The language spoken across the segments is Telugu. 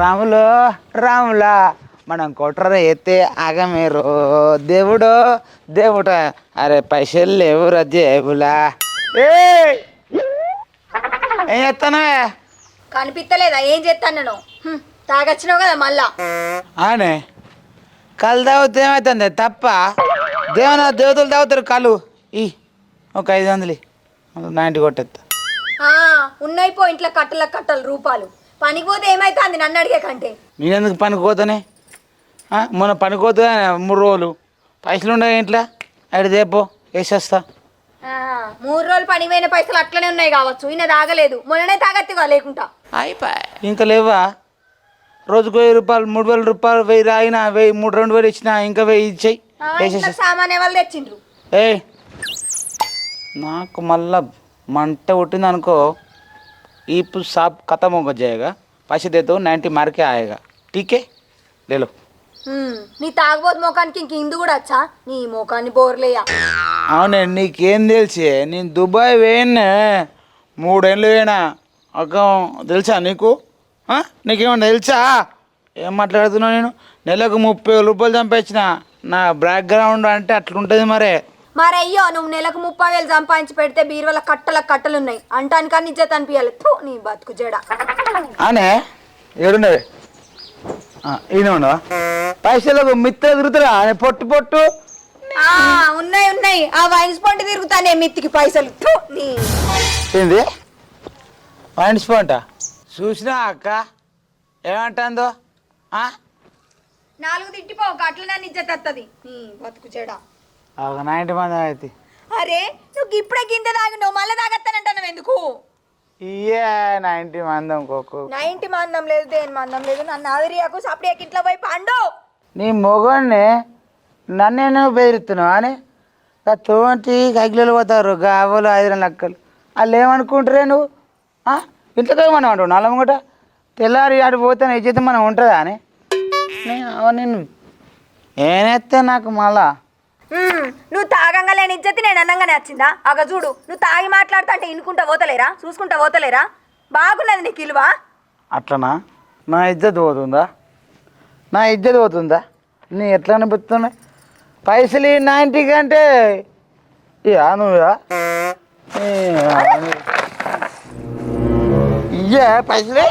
రాములో రాములా మనం కొట్ర ఎత్తే ఆగమేరో. దేవుడో దేవుడా అరే పైసలు లేవు రజేబులా ఏ చేస్తానవే కనిపిస్తలేదా ఏం చేస్తాను నేను? హ్మ్, తాగొచ్చినావు కదా మళ్ళా. ఆనే కళ్ళు తాగితే ఏమవుతుంది తప్ప. దేవన దేవతలు తాగుతారు కళ్ళు? ఈ ఒక ఐదు వందలు నైంటీ కొట్టేస్తా ఆ, ఉన్నాయి పో ఇంట్లో కట్టల కట్టలు రూపాలు. పనికి పోతే ఏమైతుంది నన్ను అడిగే కంటే? నేనెందుకు పనికి పోతానే ఆ, మొన్న పనికి పోతే మూడు రోజులు. పైసలు ఉండవు ఇంట్లో? అడి దేపో వేసేస్తా. ఆ, మూడు రోజులు పని పోయిన పైసలు అట్లనే ఉన్నాయి కావచ్చు. ఈయన తాగలేదు. మొన్ననే తాగత్తిగా లేకుండా ఇంకా లేవా? రోజుకు వెయ్యి రూపాయలు మూడు వేల రూపాయలు వెయ్యి రాయినా వెయ్యి మూడు రెండు వేలు ఇచ్చినా ఇంకా వెయ్యి ఇచ్చేయి ఆ, ఇంట్లో వేసేసి సామాన్ ఎవరు తెచ్చిండ్రు? ఏ నాకు మళ్ళా మంట కొట్టింది అనుకో ఈపు సాప్ ఖతం ఒక జాయగా पैसे देते हो नाइन्टी मार के आएगा ठीक है ले लो హ్మ్, నీ తాగబోతు మోకానికి ఇంక ఇందు కూడా వచ్చా నీ మోకాన్ని బోర్లేయా అవునే నీకేం తెలిసి నేను దుబాయ్ పోయినా మూడేళ్ళు పోయినా అక్క తెలుసా నీకు ఆ? నీకేమన్నా తెలుసా ఏం మాట్లాడుతున్నావు నేను నెలకు ముప్పై వేల రూపాయలు చంపేసిన నా బ్యాక్గ్రౌండ్ అంటే అట్లుంటుంది మరే మరి అయ్యో నువ్వు నెలకు ముప్పై వేలు సంపాదించి పెడితే బీరువాల కట్టల కట్టలు ఉన్నాయి అంటానికి కానీ ఇజ్జత్ అనిపించాలి థు, నీ బతుకు జడ. అనే ఏడున్నది? ఈయన పైసలకు మిత్ర తిరుగుతారా? అనే పొట్టు పొట్టు. ఆ, ఉన్నాయి ఉన్నాయి. ఆ వైన్ స్పాట్ తిరుగుతానే మిత్తికి పైసలు. థు, నీ. ఏంది? వైన్స్ పంట చూసినా అక్క? ఏమంటుందో? ఆ? నాలుగు తిట్టిపో అట్లా నన్ను ఇజ్జత్ వస్తుంది నీ బతుకు జడ. ఒక నైంటీ మంది అయితే అరే నువ్వు ఇప్పుడే గింత నువ్వు మళ్ళీ తాగత్తానంటావు ఎందుకు? ఇయ్యే నైంటీ మంది ఇంకొక నైన్టీ మందం లేదు దేని మందం లేదు? నన్ను ఆదిరియాకు సపరేట్ ఇంట్లో పోయి పండు. నీ మొగోడిని నన్నేనో బెదిరిస్తున్నావు అని? తోటి కైకిలో పోతారు గావలు ఐదు లక్కలు. వాళ్ళు ఏమనుకుంటారే నువ్వు? ఆ? ఇంట్లోకి మనం అంటావు నల్ల ముంగట? తెల్లారి ఆడు పోతే చేతి మనం ఉంటుందా అని? నేను ఏనేస్తే నాకు మళ్ళా. నువ్వు తాగంగా లేని ఇజ్జతి నేను అన్నంగానే వచ్చిందా? అగ చూడు నువ్వు తాగి మాట్లాడుతా అంటే ఇనుకుంటా పోతలేరా? చూసుకుంటా పోతలేరా? బాగున్నది నీకు ఇలువా? అట్లనా? నా ఇజ్జత్ పోతుందా? నా ఇజ్జత్ పోతుందా? నీ ఎట్లా అనిపిస్తున్నాయి పైసలు నైంటీ కంటే ఇయా నువ్వా ఇయ్యా పైసలే?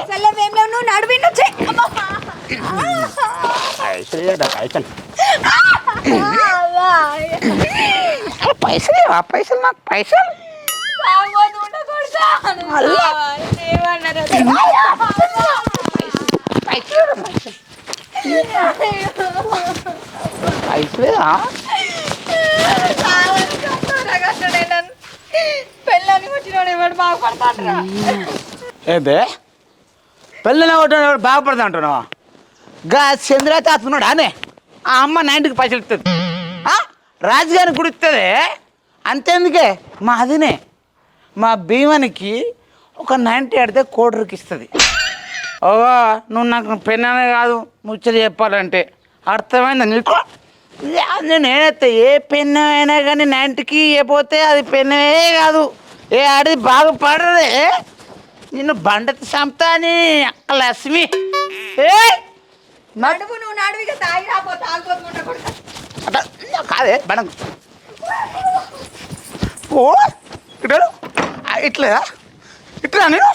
పైసలు పైసలు. పైసలు ఆ పైసలు నాకు పైసలు. పైసలేదా పెళ్ళానికి వచ్చినోడు ఎవడు బాగుపడతాడ్రా ఏదే పెళ్ళిన ఒకటి బాగుపడతా అంటున్నావా? గా చంద్రత అతున్నాడు అనే. ఆ అమ్మ నైన్టీకి పైసలు ఇస్తుంది ఆ? రాజుగారికి కూడా ఇస్తుంది అంతేందుకే? మా అదినే. మా భీమనికి ఒక నైంటీ ఆడితే కోటరికి ఇస్తుంది. ఓ నువ్వు నాకు పెన్ననే కాదు ముచ్చలు చెప్పాలంటే. అర్థమైందా నీకు? నేనైతే నేను ఏ పెన్ను అయినా కానీ నైంటీకి ఇవ్వబోతే అది పెన్నే కాదు. ఏ ఆడిది బాగుపడదే. నిన్ను బండతి అని అక్క లక్ష్మి. ఏ? నడువు నువ్వు తాగి రాపో తాగిపోతున్నా కాదే బండ ఓ ఇట్లా ఇట్లా ఇట్లా నేను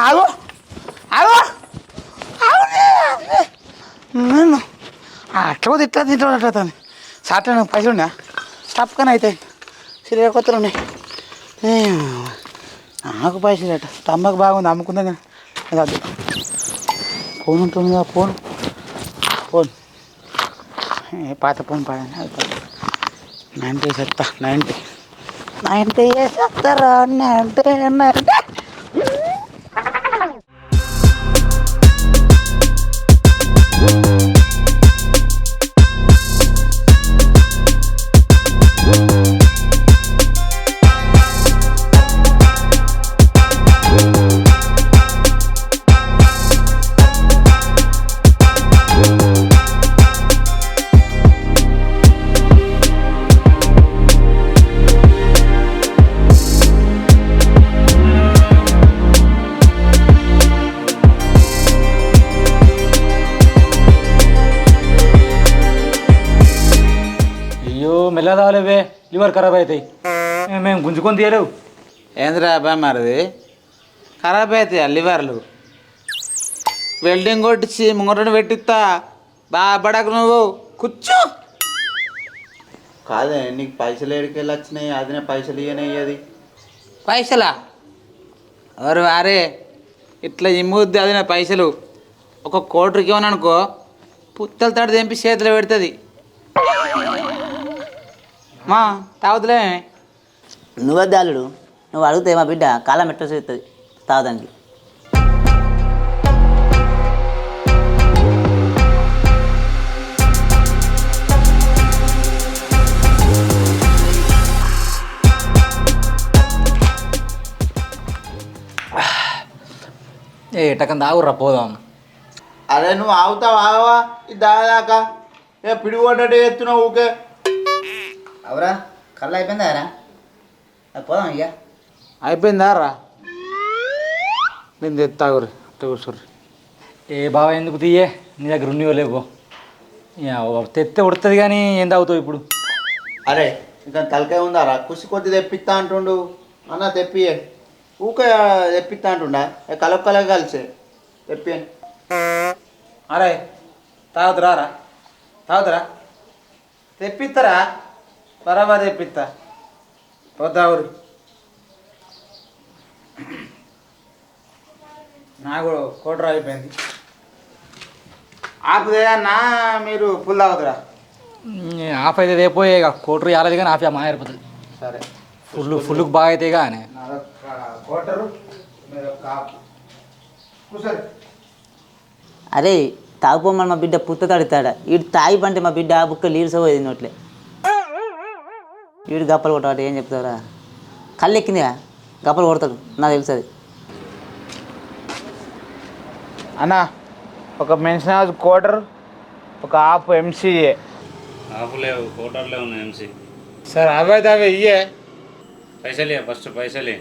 ఆగు. ఆగు. ఆగు. అట్లా పోతే ఇట్లా తింటా అట్లా తాను. సాట నాకు పైసలు ఉన్నా స్టాప్ కానీ అయితే. సిరిగా కొత్తలు ఉన్నాయి. నాకు పైసలు అట బాగుంది అమ్ముకుందా కానీ. అది ఫోన్ ఉంటుంది కదా ఫోన్. ఫోన్. ఏ పాత ఫోన్ పాడండి అది పాత నైంటీ చెప్తా నైంటీ నైంటీ చెప్తారా నైంటీ నైంటీ లివర్ ఖరాబ్ అవుతాయి మేము గుంజుకొని తీయలేవు. ఏంద్రా అబ్బాయి మరిది? ఖరాబ్ అవుతాయి లివర్లు? వెల్డింగ్ కొట్టించి ముంగటను పెట్టిస్తా బాబడకు నువ్వు. కూర్చో. కాదే నీకు పైసలు ఎడికెళ్ళి వచ్చినాయి. అదినే పైసలు ఇయ్యనే పైసలా? ఎవరు వారే ఇట్లా ఇమ్ముద్ది అది నా పైసలు. ఒక కోటరికి ఇవ్వననుకో పుత్తల తాడు తెంపి చేతిలో పెడుతుంది. మా తాగుతులే నువ్వద్దు అల్లుడు నువ్వు అడిగితే మా బిడ్డ కాలం పెట్టేసి ఇస్తుంది తాగడానికి ఏ ఎట్టకం దాగుర్రా పోదాం. అరే నువ్వు ఆగుతావు ఆగవా? ఇది దాదాకా. ఏ పిడుగు పడ్డట్టు ఎత్తున్నావు ఊకే. అవురా కళ్ళు అయిపోయిందా రా? పోదాం ఇక అయిపోయిందా రా? నేను తెత్తాగురి కూర్చోరు ఏ బావ ఎందుకు తీయే? నీ దగ్గర ఉన్నవో లేవో తెత్తే ఉడుతుంది కానీ ఏం తాగుతావు ఇప్పుడు? అరే ఇంకా తలకాయ ఉందారా కుసి కొద్ది తెప్పిస్తా అంటుండు. అన్న తెప్పియే ఊకే తెప్పిస్తా అంటుండా? కలవ కలవ కలిసే. తెప్పియండి అరే తాగుతురా రా తాగుతురా తెప్పిస్తారా బరాబర్ తెప్పిస్తా పోతావురు నాకు కోటర్ అయిపోయింది. ఆపుదే అన్నా మీరు ఫుల్ ఏ, ఆఫ్ అయితే రేపోయే కోటరు రాలేదు కానీ ఆఫ్ మా అయిపోతుంది సరే. ఫుల్ ఫుల్కి బాగా అయితే కానీ కోటరు అరే తాగిపోమని మా బిడ్డ పుత్త తాడుతాడా. వీడు తాగి పంటే మా బిడ్డ ఆ బుక్క నీళ్ళు సోది నోట్లే వీడు గప్పలు కొట్టాడు ఏం చెప్తారా కళ్ళు ఎక్కిందిగా గప్పలు కొడతాడు. నాకు తెలుసు అది అన్న ఒక మెన్షన్ హౌస్ కోటర్ ఒక హాఫ్ ఎంసీఏ ఆఫ్లేవు కోటర్లే ఉన్నాయి ఎంసీ సార్ అవే అవే ఇయ్యే. పైసలే ఫస్ట్ పైసలే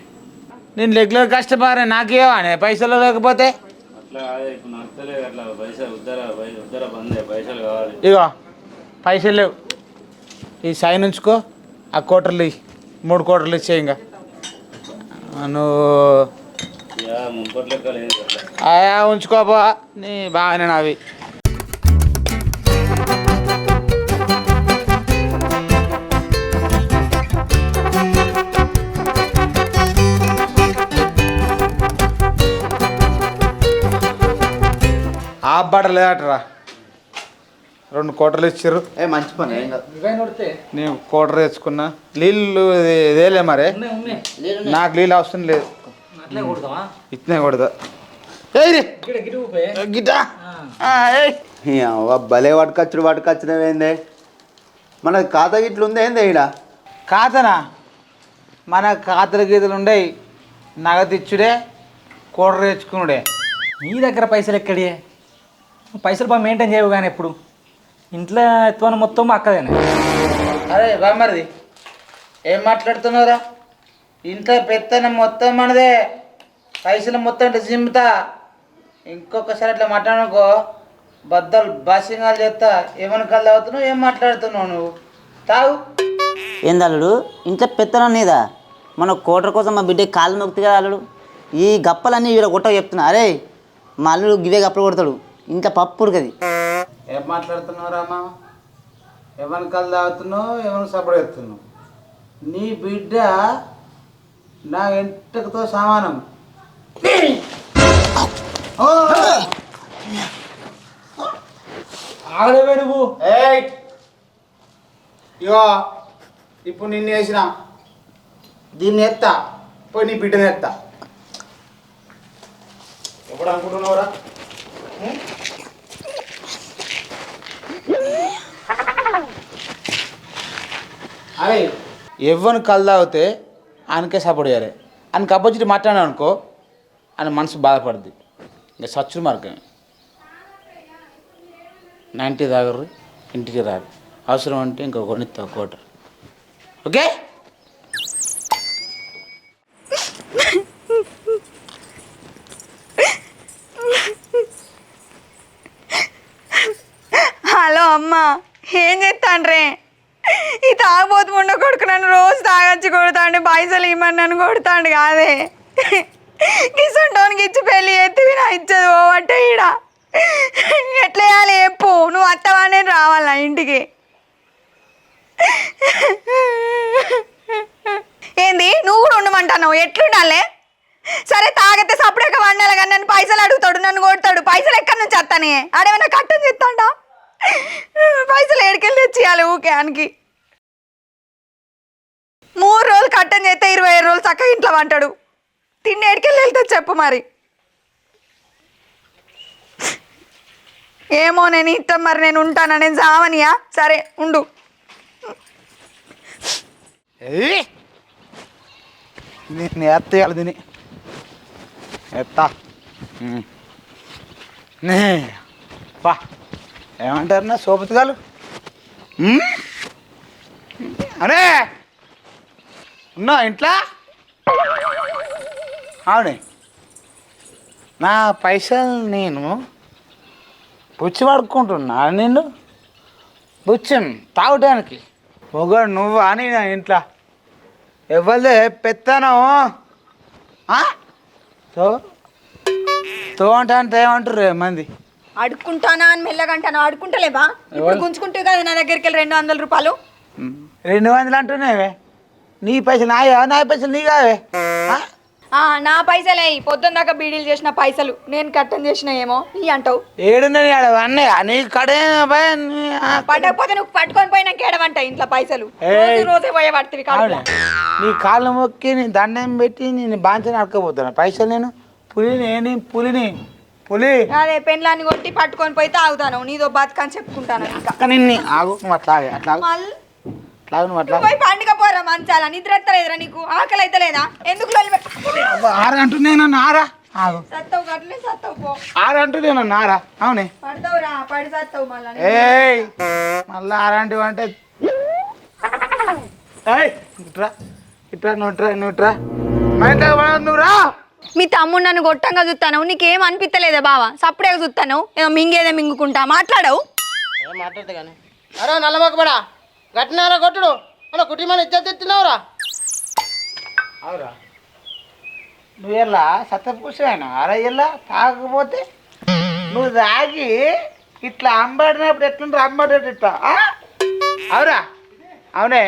నేను రెగ్యులర్ కస్టమర్ నాకేవానే పైసలు లేకపోతే? అట్లా కాదే ఇప్పుడు నడతలేదు అట్లా. పైసలు ఉద్దర పై- ఉద్దర బందే పైసలు కావాలి. ఇగో పైసలు లేవు. ఈ సైన్ ఉంచుకో. ఆ కోటర్లు. మూడు కోటర్లు ఇచ్చే ఇంకా ఆ, నువ్వు ఆయా ఉంచుకోపో నీ బాగానే నావి. ఆ బట్ట లేదటరా. రెండు కోటర్లు ఇచ్చారు ఏ మంచి పని నేను కోటర్ తెచ్చుకున్నా. నీళ్ళు ఇది- ఇదేలే మరే. నాకు నీళ్ళు అవసరం లేదు. ఇట్నే కొడతా. ఏయ్ రే. గిడ గిడ ఊపే గిటా. భలే పట్టుకొచ్చుడు పట్టుకొచ్చినవి ఏందే. మన ఖాతా గిట్లు ఉంది ఏందే ఈడ? ఖాతనా? మన ఖాతలు గీతలు ఉండయి. నగదిచ్చుడే కోటర్ తెచ్చుకునుడే. నీ దగ్గర పైసలు ఎక్కడే పైసలు బాగా మెయింటైన్ చేయవు కానీ ఎప్పుడు? ఇంట్లో ఎత్తువని మొత్తం అక్కదేనే. అరే బామ్మరిది ఏం మాట్లాడుతున్నావురా? ఇంట్లో పెత్తనం మొత్తం మనదే. పైసలు మొత్తం ఇట్లా జిమ్ముతా. ఇంకొకసారి అట్లా మాట్లాడనుకో బద్దలు బాసింగాలు చేస్తా. ఏమని కళ్ళు అవుతున్నావు ఏం మాట్లాడుతున్నావు నువ్వు? తాగు. ఏంది అల్లుడు ఇంట్లో పెత్తనం నీదా? మన కోటర్ కోసం మా బిడ్డ కాళ్ళు నొక్కితే కదా అల్లుడు ఈ గప్పలన్నీ వీడ కొట్ట చెప్తున్నా. అరే మా అల్లుడు గివే గప్పలు కొడతాడు. ఇంట్లో పప్పు ఉడకది ఏం మాట్లాడుతున్నావు రామా? ఎవరి కళ్ళు తాగుతున్నావు? ఎవరిని సపోర్ట్ ఎత్తున్నావు నీ బిడ్డ నా ఎంటకతో సమానం. ఆగలేవే నువ్వు? ఏయ్! ఇగో ఇప్పుడు నిన్ను వేసిన. దీన్ని ఎత్తా. పోయి నీ బిడ్డని ఎత్తా. ఎప్పుడు అనుకుంటున్నావురా? అరే ఎవరిని కళ్ళు తాగితే ఆయనకే సపోర్ట్ చేయాలి. ఆయనకి అపోజిట్ మాట్లాడాను అనుకో ఆయన మనసు బాధపడుద్ది. ఇంకా సచ్చు మార్గం నైంటీ తాగరు ఇంటికి రారు. అవసరం అంటే ఇంకో కొనిస్తా ఓకే హలో అమ్మ ఏం చేస్తాండ్రే ఈ తాగబోతు ముండ కొడుకు నన్ను రోజు తాగొచ్చి కొడతాండు పైసలు ఇమ్మని నన్ను కొడతాడు కాదే. కిసంటోనికి ఇచ్చి పెళ్ళి ఎత్తివి నా ఇచ్చదు ఓవట్టే ఈడ. ఎట్లా వేయాలి చెప్పు నువ్వు అత్తవానే రావాలా ఇంటికి. ఏంది నువ్వు కూడా ఉండమంటావు ఎట్లుండాలే? సరే తాగితే సపరేక వండాలి కానీ నన్ను పైసలు అడుగుతాడు నన్ను కొడతాడు. పైసలు ఎక్కడి నుంచి వస్తానే? ఆడేమైనా కట్టం చెప్తాడా పైసలు ఎడికెళ్ళి తెచ్చియాలి ఊకే అనికి మూడు రోజులు కట్టం చేస్తే ఇరవై ఐదు రోజులు చక్కగా ఇంట్లో వంటాడు. తిండి ఏడికెళ్ళి వెళ్తే చెప్పు మరి. ఏమో నేను ఇష్టం మరి నేను ఉంటానా? నేను సావనియా సరే ఉండు. నేను ఎత్తేయాలి దీన్ని ఎత్తా పా. ఏమంటారు నా సోపతిగాలు? అరే! ఉన్నా ఇంట్లో? అవునే నా పైసలు నేను బుచ్చి పడుకుంటున్నా నేను బుచ్చం తాగటానికి. మొగడు నువ్వు అని నా ఇంట్లో? ఎవరిదే పెత్తనం? తో తో అంటే ఏమంటారు మంది అడుక్కుంటానా అని మెల్లగంటాను అడుకుంటలేవా ఇప్పుడు గుంజుకుంటే కదా నా దగ్గరికి వెళ్ళి రెండు వందల రూపాయలు. రెండు వందలు అంటున్నావే? నీ పైసలు నాయా? నా పైసలు నీ కావే ఆ? నా పైసలే. పొద్దున్న దాకా బీడీలు చేసిన పైసలు. నేను కట్టం చేసిన ఏమో. నీ అంటావు. ఏడున్నది ఆడ? అన్నయ్య నీ కడే భయ? నీ- ఆ, పట్టకపోతే నువ్వు పట్టుకొని పోయినాక ఏడవంట ఇంట్లో పైసలు. ఏయ్. రోజు రోజే పోయే పడుతుంది నీ కాళ్ళు మొక్కి నీ దండం పెట్టి నేను బాంచని అడకపోతున్నా పైసలు నేను పులిని నీ పులిని పులి అదే పెన్లాన్ని కొట్టి పట్టుకొని పోయి తాగుతాను నీదో బతుకని చెప్పుకుంటాను ఇంకా. అక్క నిన్ను. ఆగు నువ్వు మళ్ళీ అట్లాగు నువ్వు అట్లా. పోయి పండుగ పోరా మంచాల నిద్ర ఎత్తలేదురా నీకు ఆకలి అయితే లేదా? ఎందుకు ఆరు? సత్తవు గట్లే సత్తవు పో. ఆరు? అవునే. పడతావురా పడి సత్తవు మళ్ళా ఏయ్ మళ్ళా అలాంటివి అంటే ఏయ్ ఇట్రా ఇట్రా నువ్వు ఇట్రా నువ్వు ఇట్రా. మా ఇంట్లో పడవద్దు నువ్వు రా. మీ తమ్ముడు నన్ను గొట్టంగా చూస్తాను నీకేం అనిపించలేదా బావా? సప్పుడే చూస్తాను ఏదో మింగేదే మింగుకుంటా మాట్లాడవు. ఏం మాట్లాడితే కానీ? అరే నల్లమొక్కబడా గట్టినారా కొట్టుడు? మన కుటుంబాన్ని ఇజ్జత్ ఎత్తున్నావురా అవురా. నువ్వు ఎలా సత్తపూసైనా అరే ఎలా తాగకపోతే నువ్వు తాగి ఇట్లా అంబాడినప్పుడు ఎట్లుంటారు? అంబడేది ఇట్లా అవురా. అవునే.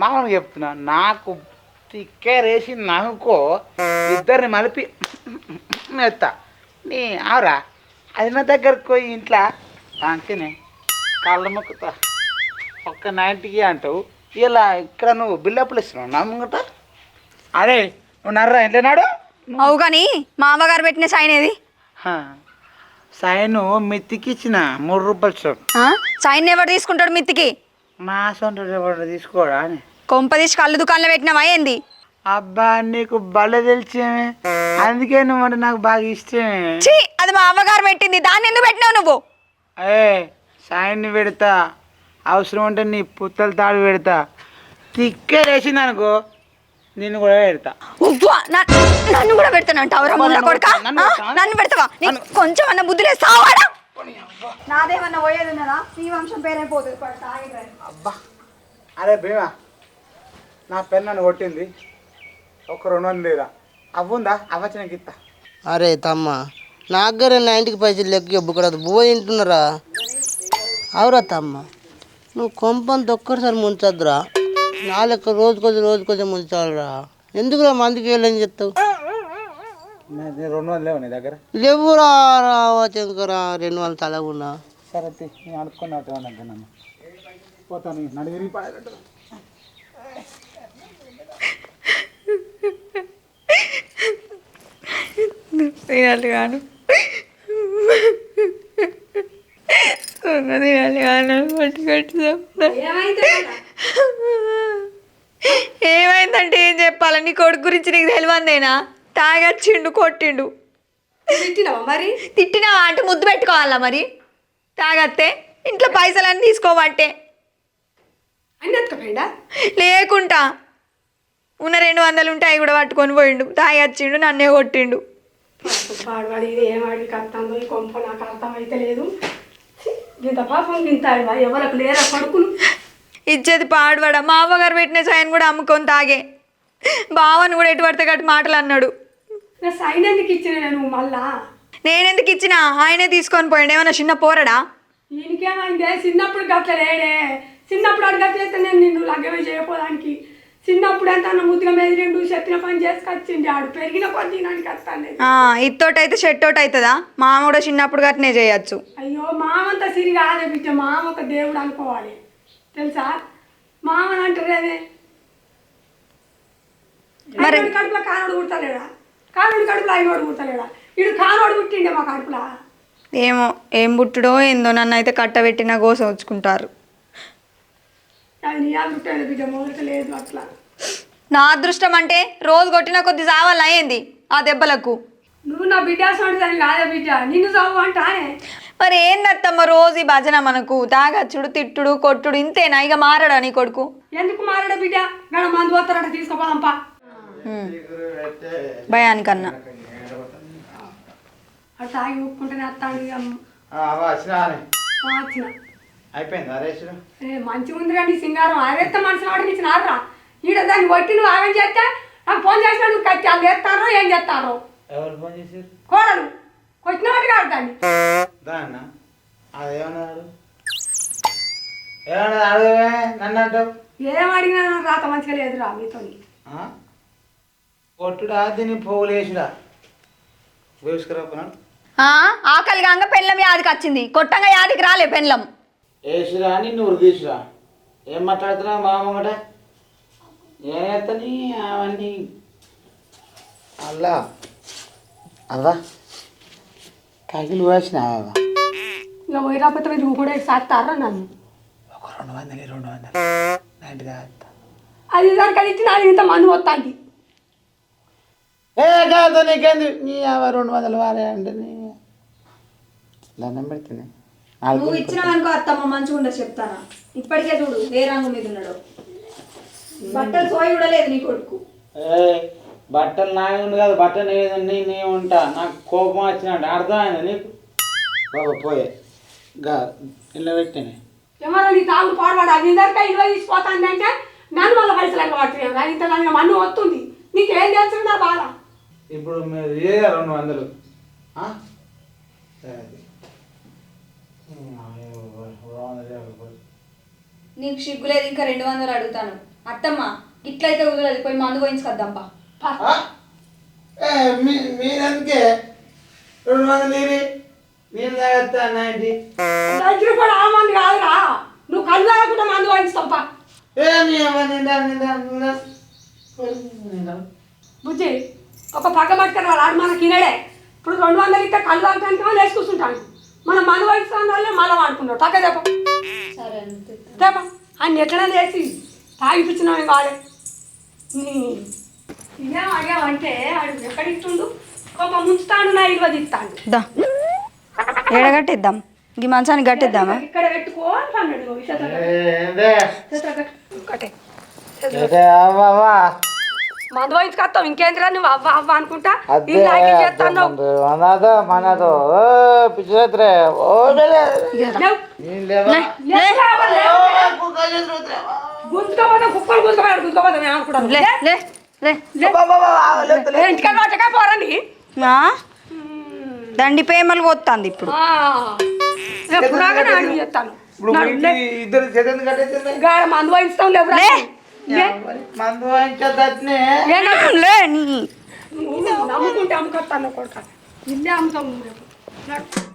మామూలుగా చెప్తున్నా నాకు తిక్కే వేసింది అనుకో ఇద్దరిని మలిపి ఎత్తా నీ అవురా అది నా దగ్గరకు పోయి ఇంట్లో అంతేనే కాళ్ళ మొక్కుతా. ఒక్క నైంటీకి అంటావు. ఇలా ఇక్కడ నువ్వు బిల్డప్లు ఇస్తున్నావు నా ముంగట? అరే నువ్వు నర్రా ఇంట్లో నాడు? అవు కానీ మా అమ్మగారు పెట్టిన సైన్ ఏది. సైను మిత్తికిచ్చిన మూడు రూపాయలు చూడు? సైన్ ఎవరు తీసుకుంటాడు మిత్తికి? మా సొంత ఎవరు తీసుకోడా అని. కొంప తీసి కళ్ళు దుకాణంలో పెట్టినవా ఏంది? అబ్బా నీకు బల తెలిసేమే. అందుకే నువ్వు అంటే నాకు బాగా ఇష్టమే. అది మా అమ్మగారు పెట్టింది. దాన్ని ఎందుకు పెట్టినావు నువ్వు? ఏ సాయిని పెడతా. అవసరం ఉంటే నీ పుత్తల తాడు పెడతా. తిక్కే వేసింది అనుకో నిన్ను కూడా పెడతా. నన్ను కూడా పెడతాను అంటావురా ముండ కొడుక? నన్ను పెడతావా? కొంచెం అన్న బుద్ధి లేదు సావాడా? నాదేమన్నా పోయేది ఉన్నదా? శ్రీ వంశం పేరైపోతుంది అబ్బా. అరే భీమా నా పెన్ నన్ను కొట్టింది. ఒక రెండు వందలు లేదా అవ్వుందా అవ్వచ్చిన గిత్త. అరే తమ్మ నా దగ్గర నా ఇంటికి పైసలు లెక్క ఇవ్వకూడదు బువ్వ తింటున్నారా? అవురా తమ్మ. నువ్వు కొంపంత ఒక్కసారి ముంచద్దురా. నా లెక్క రోజు కొద్ది రోజు కొద్ది ముంచాలిరా. ఎందుకురా మందికి వెళ్ళని చెప్తావు? నా- నీ రెండు వందలు లేవు నీ దగ్గర? లేవురా రావచ్చంకరా రెండు వందల తలగున్నా. సరే తీ, నేను అనుకున్నట్టు నన్ను. పోతాను పడేటట్టు తినాలి కాను కొట్టి చెప్తా ఏమైందంటే ఏం చెప్పాలి? నీ కొడుకు గురించి నీకు తెలియందేనా? తాగచ్చిండు కొట్టిండు. తిట్టినావా మరి? తిట్టినావా అంటే ముద్దు పెట్టుకోవాలా మరి? తాగత్తే ఇంట్లో పైసలన్నీ తీసుకోబట్టే లేకుంటా. ఉన్న రెండు వందలు ఉంటే అవి కూడా పట్టుకొని పోయిండు. తాగచ్చిండు నన్నే కొట్టిండు. పాడవాడి ఇది ఏం వాడికి అర్థందో ఈ కొంప నాకు లేదు ఇంత పాపం ఇంత ఎవరికి లేరా కొడుకులు? ఇచ్చేది పాడువాడ? మా అవ్వగారు పెట్టిన చాయని కూడా అమ్ముకొని తాగే. బావని కూడా ఎటు పడితే గట్టి మాటలు అన్నాడు. నా సైన్ ఎందుకు ఇచ్చిన నువ్వు మళ్ళా? నేనెందుకు ఇచ్చినా? ఆయనే తీసుకొని పోయాడు. ఏమన్నా చిన్న పోరడా? ఈయనకేమైందే? చిన్నప్పుడు గట్ల లేడే. చిన్నప్పుడు అయితే నేను నిన్ను లగ్గమే చేయకపోవడానికి. చిన్నప్పుడు ఎంత అన్న ముద్దుగా మెదిరిండు చెప్పిన పని చేసుకొచ్చింది. ఆడు పెరిగిన కొద్ది నాకు వస్తాను ఆ, ఇత్తోటైతే షెట్టోట అవుతుందా మామ కూడా చిన్నప్పుడు గట్నే చేయొచ్చు. అయ్యో మామంతా సిరి కాదే బిడ్డ. మామ ఒక దేవుడు అనుకోవాలి. తెలుసా? మామని అంటారు అదే. మరి- కడుపులో కానోడు పుడతలేడా? కానోడు కడుపులో అయినోడు పుడతలేడా? ఇడు కానోడు పుట్టిండే మా కడుపులో. ఏమో ఏం పుట్టుడో ఏందో నన్ను అయితే కట్టబెట్టిన గోస ఉంచుకుంటారు అది నీ బిడ్డ మొదట లేదు అట్లా. నా అదృష్టం అంటే రోజు కొట్టిన కొద్ది సావాలు అయ్యింది ఆ దెబ్బలకు. నువ్వు నా బిడ్డ సొంటిదని కాదే బిడ్డ? నిన్ను అంటానే? మరి ఏందత్తమ్మ రోజు ఈ భజన మనకు? తాగచ్చుడు తిట్టుడు కొట్టుడు ఇంతేనా? ఇక మారడా నీ కొడుకు? ఎందుకు మారాడ బిడ్డ? గడ మందు పోతారంట తీసుకోపోదాంపా భయానికన్నా. అటు తాగి ఊపుకుంటేనే వస్తాడు ఇక. వచ్చినా వచ్చిన. అయిపోయింది అరేసుడు ఏ మంచిగా ఉంది కానీ సింగారం. అరెత్త మనసు వాడిని ఇచ్చిన ఆడరా. ఈడ దాన్ని కొట్టి నువ్వు ఆగం చేస్తే నాకు ఫోన్ చేసినా నువ్వు కట్టి వాళ్ళు చేస్తారో ఏం చేస్తారో? ఎవరు ఫోన్ చేశారు? కోడలు. కొట్టిన వాటి కాదు దాన్ని. దాన్న? అదేమన్నారు ఏమన్నది అడగవే నన్ను అంటావు? ఏం అడిగినా నాకు రాత మంచిగా లేదురా మీతోని. ఆ? కొట్టుడా దీన్ని పోగులేసుడా? ఆకలి కాంగ పెళ్ళం యాదికి వచ్చింది. కొట్టంగా యాదికి రాలే పెళ్ళం వేసురా నిన్ను ఉరిదీసురా. ఏం మాట్లాడుతున్నావు మా అమ్మగట ఏం చేస్తాని అవన్నీ. అల్లా. అవ్వా. కాకిలు వేసినావా ఇక పోయి రాకపోతే నువ్వు కూడా సాస్తారా నన్ను. ఒక రెండు వందలు రెండు వందలు. నైట్ కాస్తా అది దానికి అది ఇచ్చిన అది ఇంత మందు వస్తుంది ఏ కాదు నీకేంది? నీ అవ్వ రెండు వందలు వారే అంటే నీ దండం పెడుతుంది. నువ్వు ఇచ్చినావనుకో అత్తమ్మ మంచిగా ఉండదు చెప్తానా. ఇప్పటికే చూడు ఏ రంగు మీద ఉన్నాడు. బట్టలు సోయి కూడా లేదు నీ కొడుకు. ఏ బట్టలు నాయ ఉంది కాదు బట్టలు ఏదండి నీ ఉంటా. నాకు కోపం వచ్చినట్టు అర్థమైంది నీకు? బాబా పోయే. గా ఇల్లు పెట్టినే. ఏమన్నా నీ తాగుడు పాడవాడు అది ఇందాక ఇల్లు తీసిపోతాంది అంటే నన్ను మళ్ళీ పైసలు ఎక్కడ ఇంత దానికి మన్ను వస్తుంది నీకేం తెలుసు నా బాధ? ఇప్పుడు మీరు ఏ రెండు వందలు. నీకు సిగ్గు లేదు ఇంకా రెండు వందలు అడుగుతాను. అత్తమ్మ ఇట్లయితే కుదరదు పోయి మందు పోయించుకొద్దాంపా ఆ? ఏ, మీ మీరెందుకే? రెండు వందలు ఇరి నేను తాగత్తా నైంటీ దగ్గర కూడా ఆ మంది కాదురా. నువ్వు కళ్ళు తాగకుండా మందు వాయించుతాంపా ఏ నీ అమ్మ నిండా నిండా నిండా. నిండా. బుజ్జి ఒక పక్క పట్టుకుని వాడు మనకి ఇనడే ఇప్పుడు రెండు వందలు ఇస్తే కళ్ళు తాగడానికి వాళ్ళు వేసి కూర్చుంటాను మనం మందు వాయిస్తాం వాళ్ళే మళ్ళీ వాడుకుంటాం పక్క తెప్ప సరే తెప్ప అన్ని ఎట్లా చేసి. తాగిపించినామే కాలే ఇదేం అడిగామంటే వాడు ఎక్కడిస్తుండు ఒక ముంచుతాడు నా ఇల్వ తీస్తాడు. దా. ఎడగట్టిద్దాం ఈ మంచానికి గట్టిద్దామా ఇక్కడ పెట్టుకో అని అన్నాడు మందు ఇంకేంటిరా నువ్వు? అవ్వ అవ్వ అనుకుంటా? మనదో పిచ్చిరే ఓ కుక్కలు లే పోరండి? దండి పేమలు పోతుంది ఇప్పుడు. చెప్తాను. మందు లేవు. మందు లే నీ. నమ్ముకుంటే అమ్ముకొస్తాను కొడుక. ఇల్లే అమ్ముతాం రేపు.